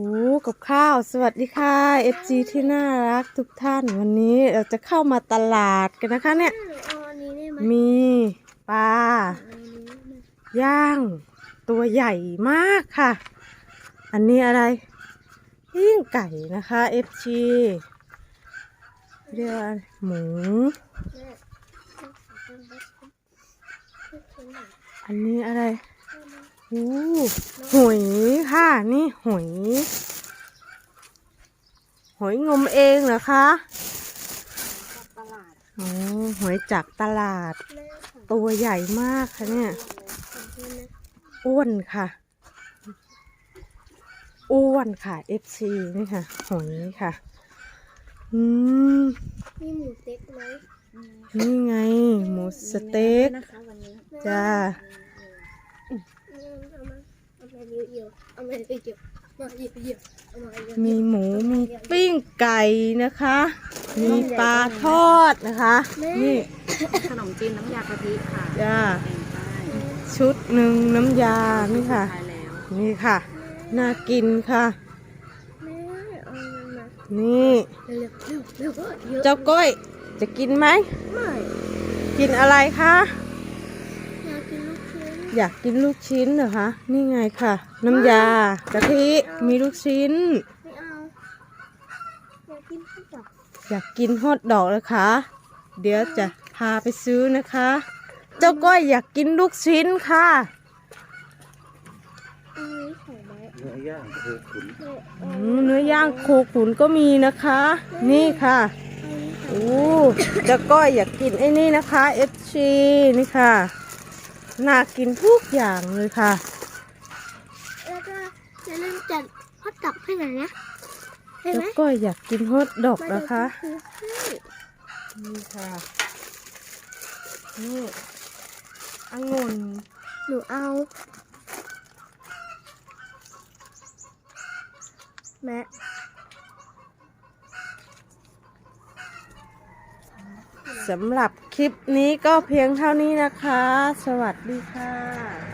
โอ้กับข้าวสวัสดีค่ะ FG ที่น่ารักทุกท่านวันนี้เราจะเข้ามาตลาดกันนะคะเนี่ยเอาอันนี้ได้ไหมมีปลาเอาอันนี้ได้ไหมย่างตัวใหญ่มากค่ะ อันนี้อะไรปิ้งไก่นะคะ FG เรียกว่าหมูแม่เอาอันนี้ได้ไหมอันนี้อะไร โอ้หอยค่ะ นี่หอย หอยงมเองเหรอคะตลาดอ๋อหอยจากตลาดแม่ของตัวใหญ่มากค่ะเนี่ยของเพื่อนนะอ้วนค่ะ อ้วนค่ะ FC นี่ค่ะ หอยค่ะ อืมมีหมูเต็กไหมนี่ไง หมูสเต็กนะคะวันนี้จ้าเอามาเอา มาเยอะๆเอามาเยอะๆมาเยอะๆเอามาเยอะๆมีหมูมีปิ้งไก่นะคะ มีปลาทอดนะคะ นี่ขนมจีนน้ำยากะทิค่ะจ้าแองใต้ชุดหนึ่งน้ำยา นี่ค่ะทายแล้วนี่ค่ะ น่ากินค่ะแม่เอามันมานี่เร็วๆเร็วๆเร็วๆเยอะเจ้าก้อย จะกินไหมไม่ กินอะไรคะ อยากกินลูกชิ้นอยากกินลูกชิ้นเหรอคะ นี่ไงค่ะ น้ำยากะทิมีลูกชิ้น ไม่เอาอยากกินข้าวผัดอยากกินฮอทดอกเลยค่ะเดี๋ยวจะพาไปซื้อนะคะ เจ้าก้อยอยากกินลูกชิ้นค่ะ อันนี้ใส่ไหมเนื้อย่างโคขุนแม่เอาอืมเนื้อย่างโคขุนก็มีนะคะ นี่ค่ะ อันนี้ใส่โอ้เจ้าก้อยอยากกินไอ้นี่นะคะเอฟซีนี่ค่ะ น่ากินทุกอย่างเลยค่ะ แล้วก็จะเริ่มจัดฮอตดอกให้หน่อยนะเห็นเจ้าไหมก้อยอยากกินฮอทดอกนะคะมันจซื้อให้นี่ค่ะ นี่องุ่นหนูเอาแม่ สำหรับคลิปนี้ก็เพียงเท่านี้นะคะ สวัสดีค่ะ